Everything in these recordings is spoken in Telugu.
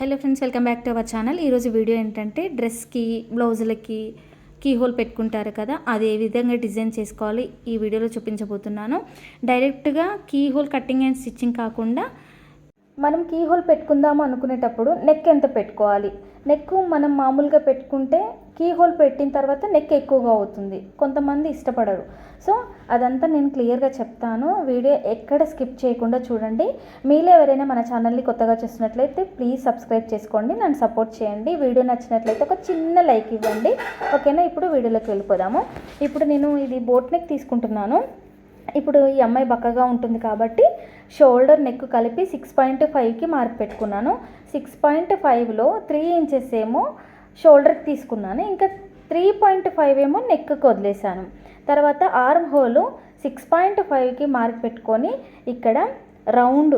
Hello friends welcome back to our channel. ఈరోజు వీడియో ఏంటంటే డ్రెస్కి బ్లౌజులకి కీ హోల్ పెట్టుకుంటారు కదా అది ఏ విధంగా డిజైన్ చేసుకోవాలి ఈ వీడియోలో చూపించబోతున్నాను. డైరెక్ట్గా keyhole cutting and stitching కాకుండా మనం కీ హోల్ పెట్టుకుందాము అనుకునేటప్పుడు నెక్ ఎంత పెట్టుకోవాలి? నెక్ మనం మామూలుగా పెట్టుకుంటే కీ హోల్ పెట్టిన తర్వాత నెక్ ఎక్కువగా అవుతుంది. కొంతమంది ఇష్టపడరు. సో అదంతా నేను క్లియర్గా చెప్తాను. వీడియో ఎక్కడ స్కిప్ చేయకుండా చూడండి. మీలో ఎవరైనా మన ఛానల్ని కొత్తగా చూస్తున్నట్లయితే ప్లీజ్ సబ్స్క్రైబ్ చేసుకోండి. నన్ను సపోర్ట్ చేయండి. వీడియో నచ్చినట్లయితే ఒక చిన్న లైక్ ఇవ్వండి. ఓకేనా? ఇప్పుడు వీడియోలోకి వెళ్ళిపోదాము. ఇప్పుడు నేను ఇది బోట్ నెక్ తీసుకుంటున్నాను. ఇప్పుడు ఈ అమ్మాయి బక్కగా ఉంటుంది కాబట్టి షోల్డర్ నెక్ కలిపి సిక్స్ పాయింట్ ఫైవ్కి మార్క్ పెట్టుకున్నాను. సిక్స్ పాయింట్ ఫైవ్లో త్రీ ఇంచెస్ ఏమో షోల్డర్కి తీసుకున్నాను. ఇంకా త్రీ పాయింట్ ఫైవ్ ఏమో నెక్కి వదిలేసాను తర్వాత ఆర్మ్ హోల్ సిక్స్ పాయింట్ ఫైవ్కి మార్క్ పెట్టుకొని ఇక్కడ రౌండ్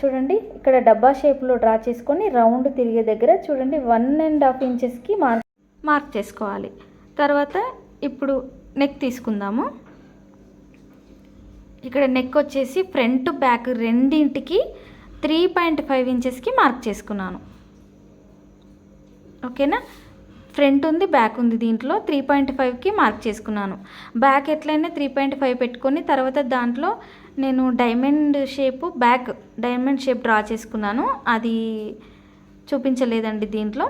చూడండి ఇక్కడ డబ్బా షేప్లో డ్రా చేసుకొని రౌండ్ తిరిగే దగ్గర చూడండి వన్ అండ్ హాఫ్ ఇంచెస్కి మార్క్ మార్క్ చేసుకోవాలి. తర్వాత ఇప్పుడు నెక్ తీసుకుందాము. ఇక్కడ నెక్ వచ్చేసి ఫ్రంట్ బ్యాక్ రెండింటికి త్రీ పాయింట్ ఫైవ్ ఇంచెస్కి మార్క్ చేసుకున్నాను. ఓకేనా? ఫ్రంట్ ఉంది బ్యాక్ ఉంది దీంట్లో త్రీ పాయింట్ ఫైవ్కి మార్క్ చేసుకున్నాను. బ్యాక్ ఎట్లయినా త్రీ పాయింట్ ఫైవ్ పెట్టుకొని తర్వాత దాంట్లో నేను diamond shape back diamond shape draw చేసుకున్నాను. అది చూపించలేదండి దీంట్లో.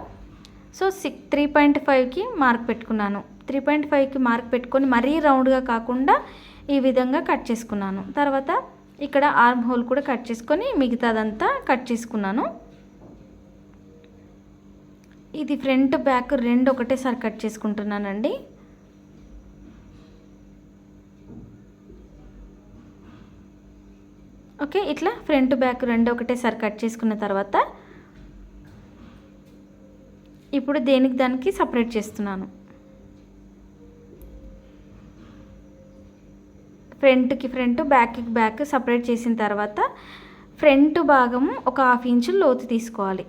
సో సిక్ త్రీ పాయింట్ ఫైవ్కి మార్క్ పెట్టుకున్నాను. త్రీ పాయింట్ ఫైవ్కి మార్క్ పెట్టుకొని మరీ రౌండ్గా కాకుండా ఈ విధంగా కట్ చేసుకున్నాను. తర్వాత ఇక్కడ ఆర్మ్ హోల్ కూడా కట్ చేసుకొని మిగతాదంతా కట్ చేసుకున్నాను. ఇది ఫ్రంట్ బ్యాక్ రెండు ఒకటేసారి కట్ చేసుకుంటున్నానండి. ఓకే ఇట్లా ఫ్రంట్ బ్యాక్ రెండు ఒకటేసారి కట్ చేసుకున్న తర్వాత ఇప్పుడు దేనికి దానికి సపరేట్ చేస్తున్నాను. ఫ్రంట్కి ఫ్రంట్ బ్యాక్కి బ్యాక్ సపరేట్ చేసిన తర్వాత ఫ్రంట్ భాగం ఒక హాఫ్ ఇంచు లోతు తీసుకోవాలి.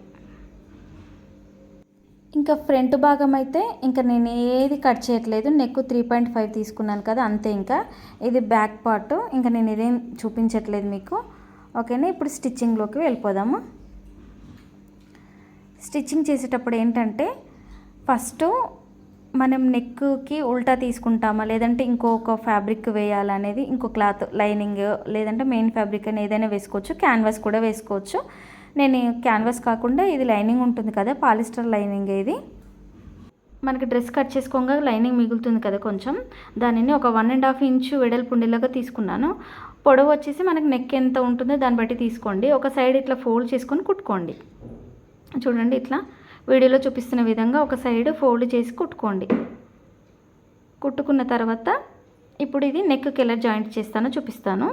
ఇంకా ఫ్రంట్ భాగం అయితే ఇంకా నేను ఏది కట్ చేయట్లేదు. నెక్ త్రీ పాయింట్ ఫైవ్ తీసుకున్నాను కదా అంతే ఇంకా. ఇది బ్యాక్ పార్ట్ ఇంకా నేను ఇదేం చూపించట్లేదు మీకు. ఓకేనా? ఇప్పుడు స్టిచ్చింగ్లోకి వెళ్ళిపోదాము. స్టిచ్చింగ్ చేసేటప్పుడు ఏంటంటే ఫస్ట్ మనం నెక్కి ఉల్టా తీసుకుంటామా? లేదంటే ఇంకొక ఫ్యాబ్రిక్ వేయాలనేది ఇంకో క్లాత్ లైనింగ్ లేదంటే మెయిన్ ఫ్యాబ్రిక్ అని ఏదైనా వేసుకోవచ్చు. క్యాన్వాస్ కూడా వేసుకోవచ్చు. నేను క్యాన్వాస్ కాకుండా ఇది లైనింగ్ ఉంటుంది కదా పాలిస్టర్ లైనింగ్ ఇది మనకి డ్రెస్ కట్ చేసుకోగా లైనింగ్ మిగులుతుంది కదా కొంచెం. దానిని ఒక వన్ అండ్ హాఫ్ ఇంచు వెడల్పు ఉండేలాగా తీసుకున్నాను. పొడవు వచ్చేసి మనకి నెక్ ఎంత ఉంటుందో దాన్ని బట్టి తీసుకోండి. ఒక సైడ్ ఇట్లా ఫోల్డ్ చేసుకొని కుట్టుకోండి. చూడండి ఇట్లా. వీడియోలో చూపిస్తున్న విధంగా ఒక సైడ్ ఫోల్డ్ చేసి కుట్టుకోండి. కుట్టుకున్న తర్వాత ఇప్పుడు ఇది నెక్కి ఎలా జాయింట్ చేస్తానో చూపిస్తాను.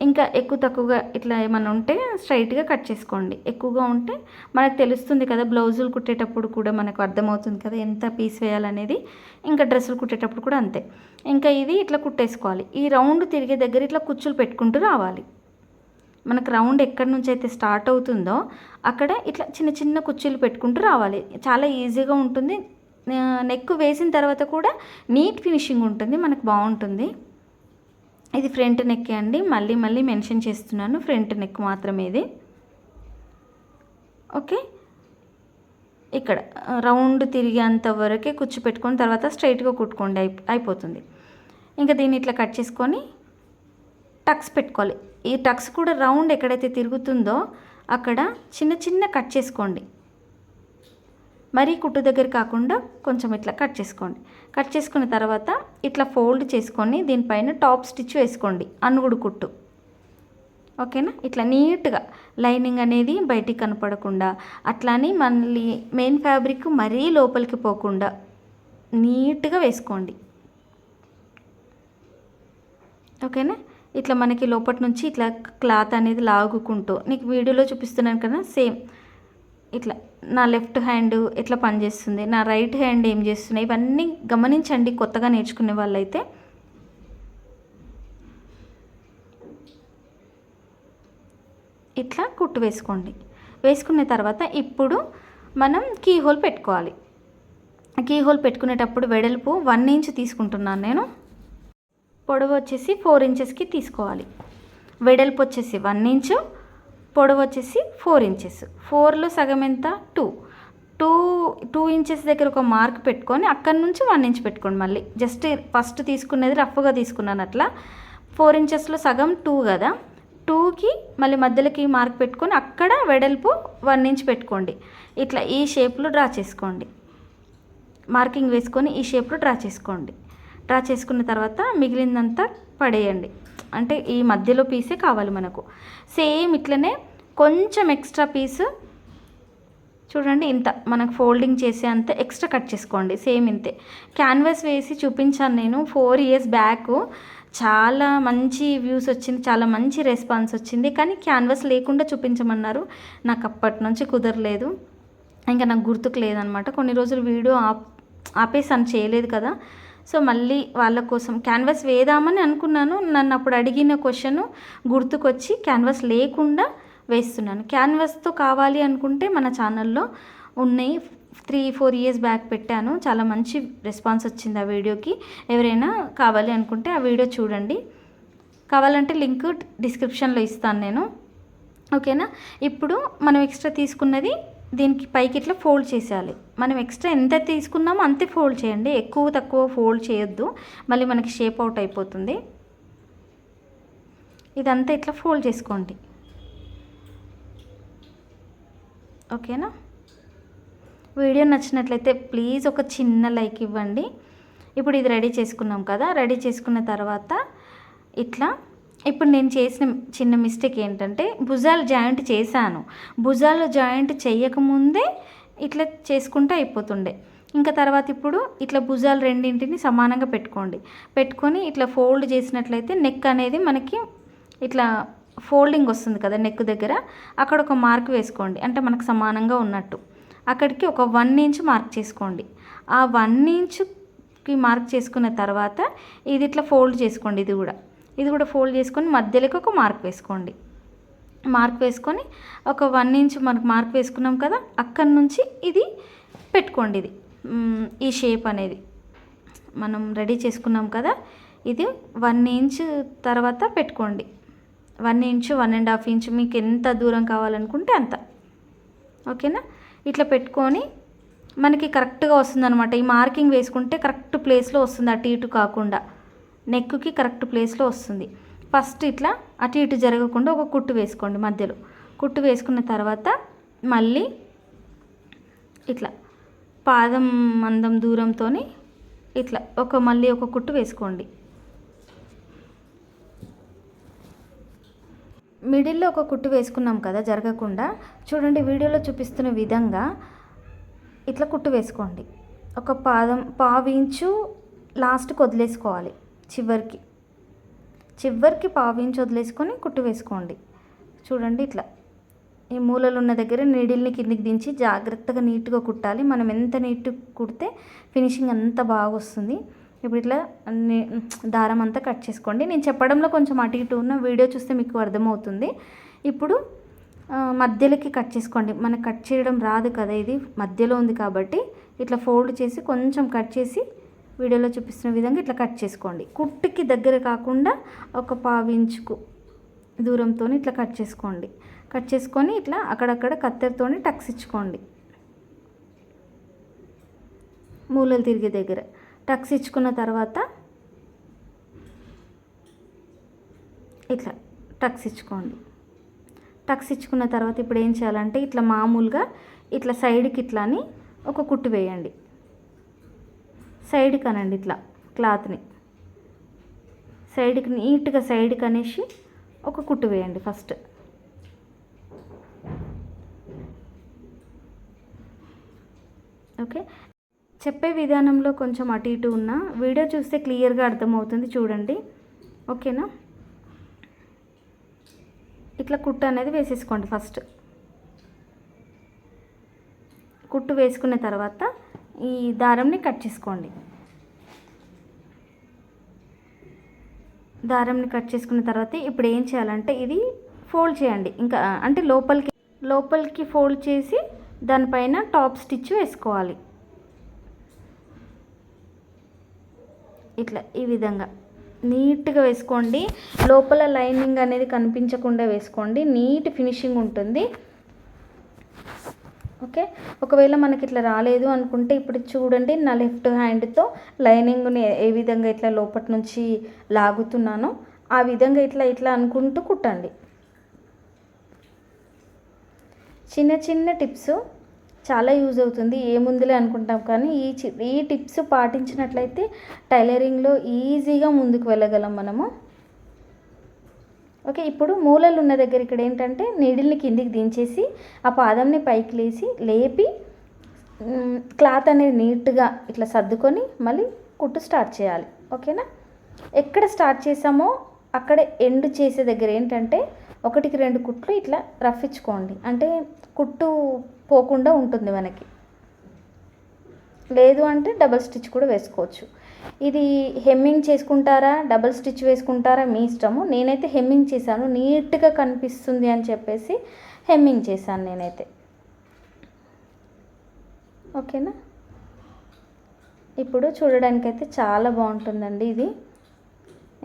ఇంకా ఎక్కువ తక్కువగా ఇట్లా ఏమైనా ఉంటే స్ట్రైట్గా కట్ చేసుకోండి. ఎక్కువగా ఉంటే మనకు తెలుస్తుంది కదా బ్లౌజులు కుట్టేటప్పుడు కూడా మనకు అర్థమవుతుంది కదా ఎంత పీస్ వేయాలనేది. ఇంకా డ్రెస్సులు కుట్టేటప్పుడు కూడా అంతే. ఇంకా ఇది ఇట్లా కుట్టేసుకోవాలి. ఈ రౌండ్ తిరిగే దగ్గర ఇట్లా కుచ్చులు పెట్టుకుంటూ రావాలి. మనకు రౌండ్ ఎక్కడి నుంచి అయితే స్టార్ట్ అవుతుందో అక్కడ ఇట్లా చిన్న చిన్న కుర్చీలు పెట్టుకుంటూ రావాలి. చాలా ఈజీగా ఉంటుంది. నెక్ వేసిన తర్వాత కూడా నీట్ ఫినిషింగ్ ఉంటుంది. మనకు బాగుంటుంది. ఇది ఫ్రంట్ నెక్ అండి. మళ్ళీ మళ్ళీ మెన్షన్ చేస్తున్నాను. ఫ్రంట్ నెక్ మాత్రమే ఇది. ఓకే? ఇక్కడ రౌండ్ తిరిగేంత వరకే కుర్చీ పెట్టుకొని తర్వాత స్ట్రైట్గా కుట్టుకోండి. అయిపోతుంది. ఇంకా దీన్ని ఇట్లా కట్ చేసుకొని టక్స్ పెట్టుకోవాలి. ఈ టక్స్ కూడా రౌండ్ ఎక్కడైతే తిరుగుతుందో అక్కడ చిన్న చిన్న కట్ చేసుకోండి. మరీ కుట్టు దగ్గర కాకుండా కొంచెం ఇట్లా కట్ చేసుకోండి. కట్ చేసుకున్న తర్వాత ఇట్లా ఫోల్డ్ చేసుకొని దీనిపైన టాప్ స్టిచ్ వేసుకోండి. అనుగుడు కుట్టు. ఓకేనా? ఇట్లా నీట్గా లైనింగ్ అనేది బయటికి కనపడకుండా అట్లానే మళ్ళీ మెయిన్ ఫ్యాబ్రిక్ మరీ లోపలికి పోకుండా నీట్గా వేసుకోండి. ఓకేనా? ఇట్లా మనకి లోపటి నుంచి ఇట్లా క్లాత్ అనేది లాగుకుంటూ నీకు వీడియోలో చూపిస్తున్నాను కదా సేమ్ ఇట్లా నా లెఫ్ట్ హ్యాండ్ ఎట్లా పనిచేస్తుంది నా రైట్ హ్యాండ్ ఏం చేస్తున్నాయి ఇవన్నీ గమనించండి కొత్తగా నేర్చుకునే వాళ్ళైతే. ఇట్లా కుట్టు వేసుకోండి. వేసుకున్న తర్వాత ఇప్పుడు మనం కీ హోల్ పెట్టుకోవాలి. కీ హోల్ పెట్టుకునేటప్పుడు వెడల్పు వన్ ఇంచ్ తీసుకుంటున్నాను నేను. పొడవు వచ్చేసి ఫోర్ ఇంచెస్కి తీసుకోవాలి. వెడల్పు వచ్చేసి వన్ ఇంచు పొడవు వచ్చేసి ఫోర్ ఇంచెస్. ఫోర్లో సగం ఎంత? టూ. టూ టూ ఇంచెస్ దగ్గర ఒక మార్క్ పెట్టుకొని అక్కడి నుంచి వన్ ఇంచ్ పెట్టుకోండి మళ్ళీ. జస్ట్ ఫస్ట్ తీసుకునేది రఫ్గా తీసుకున్నాను అట్లా. ఫోర్ ఇంచెస్లో సగం టూ కదా. టూకి మళ్ళీ మధ్యలోకి మార్క్ పెట్టుకొని అక్కడ వెడల్పు వన్ ఇంచ్ పెట్టుకోండి. ఇట్లా ఈ షేప్లో డ్రా చేసుకోండి. మార్కింగ్ వేసుకొని ఈ షేప్లో డ్రా చేసుకోండి. డ్రా చేసుకున్న తర్వాత మిగిలిందంతా పడేయండి. అంటే ఈ మధ్యలో పీసే కావాలి మనకు. సేమ్ ఇట్లనే కొంచెం ఎక్స్ట్రా పీసు చూడండి ఇంత మనకు ఫోల్డింగ్ చేసే అంత ఎక్స్ట్రా కట్ చేసుకోండి. సేమ్ ఇంతే. క్యాన్వాస్ వేసి చూపించాను నేను ఫోర్ ఇయర్స్ బ్యాక్. చాలా మంచి వ్యూస్ వచ్చింది చాలా మంచి రెస్పాన్స్ వచ్చింది. కానీ క్యాన్వాస్ లేకుండా చూపించమన్నారు. నాకు అప్పటి నుంచి కుదరలేదు. ఇంకా నాకు గుర్తుకు లేదనమాట కొన్ని రోజులు వీడియో ఆప్ ఆపేసాను చేయలేదు కదా. సో మళ్ళీ వాళ్ళ కోసం క్యాన్వాస్ వేదామని అనుకున్నాను. నన్ను అప్పుడు అడిగిన క్వశ్చన్ గుర్తుకొచ్చి క్యాన్వాస్ లేకుండా వేస్తున్నాను. క్యాన్వాస్తో కావాలి అనుకుంటే మన ఛానల్లో ఉన్నాయి. త్రీ ఫోర్ ఇయర్స్ బ్యాక్ పెట్టాను. చాలా మంచి రెస్పాన్స్ వచ్చింది ఆ వీడియోకి. ఎవరైనా కావాలి అనుకుంటే ఆ వీడియో చూడండి. కావాలంటే లింక్ డిస్క్రిప్షన్లో ఇస్తాను నేను. ఓకేనా ఇప్పుడు మనం ఎక్స్ట్రా తీసుకున్నది దీనికి పైకి ఇట్లా ఫోల్డ్ చేసేయాలి. మనం ఎక్స్ట్రా ఎంత తీసుకున్నామో అంతే ఫోల్డ్ చేయండి. ఎక్కువ తక్కువ ఫోల్డ్ చేయొద్దు. మళ్ళీ మనకి షేప్ అవుట్ అయిపోతుంది. ఇదంతా ఇట్లా ఫోల్డ్ చేసుకోండి. ఓకేనా? వీడియో నచ్చినట్లయితే ప్లీజ్ ఒక చిన్న లైక్ ఇవ్వండి. ఇప్పుడు ఇది రెడీ చేసుకున్నాం కదా. రెడీ చేసుకున్న తర్వాత ఇట్లా ఇప్పుడు నేను చేసిన చిన్న మిస్టేక్ ఏంటంటే భుజాలు జాయింట్ చేశాను. భుజాలు జాయింట్ చేయకముందే ఇట్లా చేసుకుంటే అయిపోతుండే. ఇంకా తర్వాత ఇప్పుడు ఇట్లా భుజాలు రెండింటిని సమానంగా పెట్టుకోండి. పెట్టుకొని ఇట్లా ఫోల్డ్ చేసినట్లయితే నెక్ అనేది మనకి ఇట్లా ఫోల్డింగ్ వస్తుంది కదా నెక్ దగ్గర. అక్కడ ఒక మార్క్ వేసుకోండి. అంటే మనకు సమానంగా ఉన్నట్టు. అక్కడికి ఒక వన్ ఇంచ్ మార్క్ చేసుకోండి. ఆ వన్ ఇంచుకి మార్క్ చేసుకున్న తర్వాత ఇది ఇట్లా ఫోల్డ్ చేసుకోండి ఇది కూడా. ఇది కూడా ఫోల్డ్ చేసుకొని మధ్యలోకి ఒక మార్క్ వేసుకోండి. మార్క్ వేసుకొని ఒక వన్ ఇంచ్ మనకు మార్క్ వేసుకున్నాం కదా అక్కడి నుంచి ఇది పెట్టుకోండి ఇది. ఈ షేప్ అనేది. మనం రెడీ చేసుకున్నాం కదా ఇది వన్ ఇంచ్ తర్వాత పెట్టుకోండి. One inch one and half inch మీకు ఎంత దూరం కావాలనుకుంటే అంత. ఓకేనా? ఇట్లా పెట్టుకొని మనకి కరెక్ట్గా వస్తుందన్నమాట. ఈ మార్కింగ్ వేసుకుంటే కరెక్ట్ ప్లేస్లో వస్తుంది అటు ఇటు కాకుండా. నెక్కి కరెక్ట్ ప్లేస్లో వస్తుంది. ఫస్ట్ ఇట్లా అటు ఇటు జరగకుండా ఒక కుట్టు వేసుకోండి మధ్యలో. కుట్టు వేసుకున్న తర్వాత మళ్ళీ ఇట్లా పాదం మందం దూరంతో ఇట్లా ఒక మళ్ళీ ఒక కుట్టు వేసుకోండి. మిడిల్లో ఒక కుట్టు వేసుకున్నాం కదా జరగకుండా చూడండి వీడియోలో చూపిస్తున్న విధంగా ఇట్లా కుట్టు వేసుకోండి. ఒక పాదం పావించు లాస్ట్కి వదిలేసుకోవాలి. చివరికి. చివరికి పావించి వదిలేసుకొని కుట్టు వేసుకోండి. చూడండి ఇట్లా. ఈ మూలలు ఉన్న దగ్గర నీడిల్ని కిందికి దించి జాగ్రత్తగా నీట్గా కుట్టాలి. మనం ఎంత నీట్ కుడితే ఫినిషింగ్ అంత బాగా వస్తుంది. ఇప్పుడు ఇట్లా దారం అంతా కట్ చేసుకోండి. నేను చెప్పడంలో కొంచెం అటు ఇటు ఉన్న వీడియో చూస్తే మీకు అర్థమవుతుంది. ఇప్పుడు మధ్యలోకి కట్ చేసుకోండి. మనకు కట్ చేయడం రాదు కదా ఇది. మధ్యలో ఉంది కాబట్టి ఇట్లా ఫోల్డ్ చేసి కొంచెం కట్ చేసి వీడియోలో చూపిస్తున్న విధంగా ఇట్లా కట్ చేసుకోండి. కుట్టుకి దగ్గర కాకుండా ఒక పావించుకు దూరంతో ఇట్లా కట్ చేసుకోండి. కట్ చేసుకొని ఇట్లా అక్కడక్కడ కత్తెరతోని టక్స్ ఇచ్చుకోండి. మూలలు తిరిగే దగ్గర టక్స్ ఇచ్చుకున్న తర్వాత ఇట్లా టక్స్ ఇచ్చుకోండి. టక్స్ ఇచ్చుకున్న తర్వాత ఇప్పుడు ఏం చేయాలంటే ఇట్లా మామూలుగా ఇట్లా సైడ్కి ఇట్లా అని ఒక కుట్టు వేయండి. సైడ్కి అనండి ఇట్లా క్లాత్ని. సైడ్కి నీట్గా సైడ్కి అనేసి ఒక కుట్టు వేయండి ఫస్ట్. ఓకే? చెప్పే విధానంలో కొంచెం అటు ఇటు ఉన్న. వీడియో చూస్తే క్లియర్గా అర్థమవుతుంది చూడండి. ఓకేనా? ఇట్లా కుట్టు అనేది వేసేసుకోండి ఫస్ట్. కుట్టు వేసుకున్న తర్వాత ఈ దారంని కట్ చేసుకోండి. దారంని కట్ చేసుకున్న తర్వాత ఇప్పుడు ఏం చేయాలంటే ఇది ఫోల్డ్ చేయండి. ఇంకా అంటే లోపలికి లోపలికి ఫోల్డ్ చేసి దానిపైన టాప్ స్టిచ్ వేసుకోవాలి. ఇట్లా ఈ విధంగా. నీట్గా వేసుకోండి. లోపల లైనింగ్ అనేది కనిపించకుండా వేసుకోండి. నీట్ ఫినిషింగ్ ఉంటుంది. ఓకే? ఒకవేళ మనకి ఇట్లా రాలేదు అనుకుంటే ఇప్పుడు చూడండి నా లెఫ్ట్ హ్యాండ్తో లైనింగ్ని ఏ విధంగా ఇట్లా లోపటి నుంచి లాగుతున్నానో ఆ విధంగా ఇట్లా ఇట్లా అనుకుంటూ కుట్టండి. చిన్న చిన్న టిప్స్ చాలా యూజ్ అవుతుంది. ఏముందిలే అనుకుంటాం కానీ ఈ చి ఈ టిప్స్ పాటించినట్లయితే టైలరింగ్లో ఈజీగా ముందుకు వెళ్ళగలం మనము. ఓకే ఇప్పుడు మూలలు ఉన్న దగ్గర ఇక్కడ ఏంటంటే నీడిల్ని కిందికి దించేసి ఆ పాదంని పైకి లేచి లేపి క్లాత్ అనేది నీట్గా ఇట్లా సర్దుకొని మళ్ళీ కుట్టు స్టార్ట్ చేయాలి. ఓకేనా? ఎక్కడ స్టార్ట్ చేసామో అక్కడ ఎండ్ చేసే దగ్గర ఏంటంటే ఒకటికి రెండు కుట్లు ఇట్లా రఫించుకోండి అంటే కుట్టు పోకుండా ఉంటుంది మనకి. లేదు అంటే డబల్ స్టిచ్ కూడా వేసుకోవచ్చు. ఇది హెమ్మింగ్ చేసుకుంటారా? డబల్ స్టిచ్ వేసుకుంటారా? మీ ఇష్టము. నేనైతే హెమ్మింగ్ చేశాను. నీట్గా కనిపిస్తుంది అని చెప్పేసి హెమ్మింగ్ చేశాను నేనైతే. ఓకేనా? ఇప్పుడు చూడడానికైతే చాలా బాగుంటుందండి ఇది.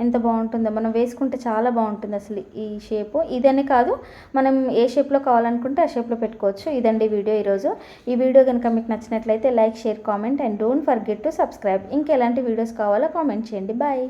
ఎంత బాగుంటుందో. మనం వేసుకుంటే చాలా బాగుంటుంది అసలు ఈ షేపు. ఇదనే కాదు మనం ఏ షేప్లో కావాలనుకుంటే ఆ షేప్లో పెట్టుకోవచ్చు. ఇదండి వీడియో ఈరోజు. ఈ వీడియో కనుక మీకు నచ్చినట్లయితే like share comment and don't forget to subscribe. ఇంకెలాంటి videos కావాలో కామెంట్ చేయండి. బాయ్.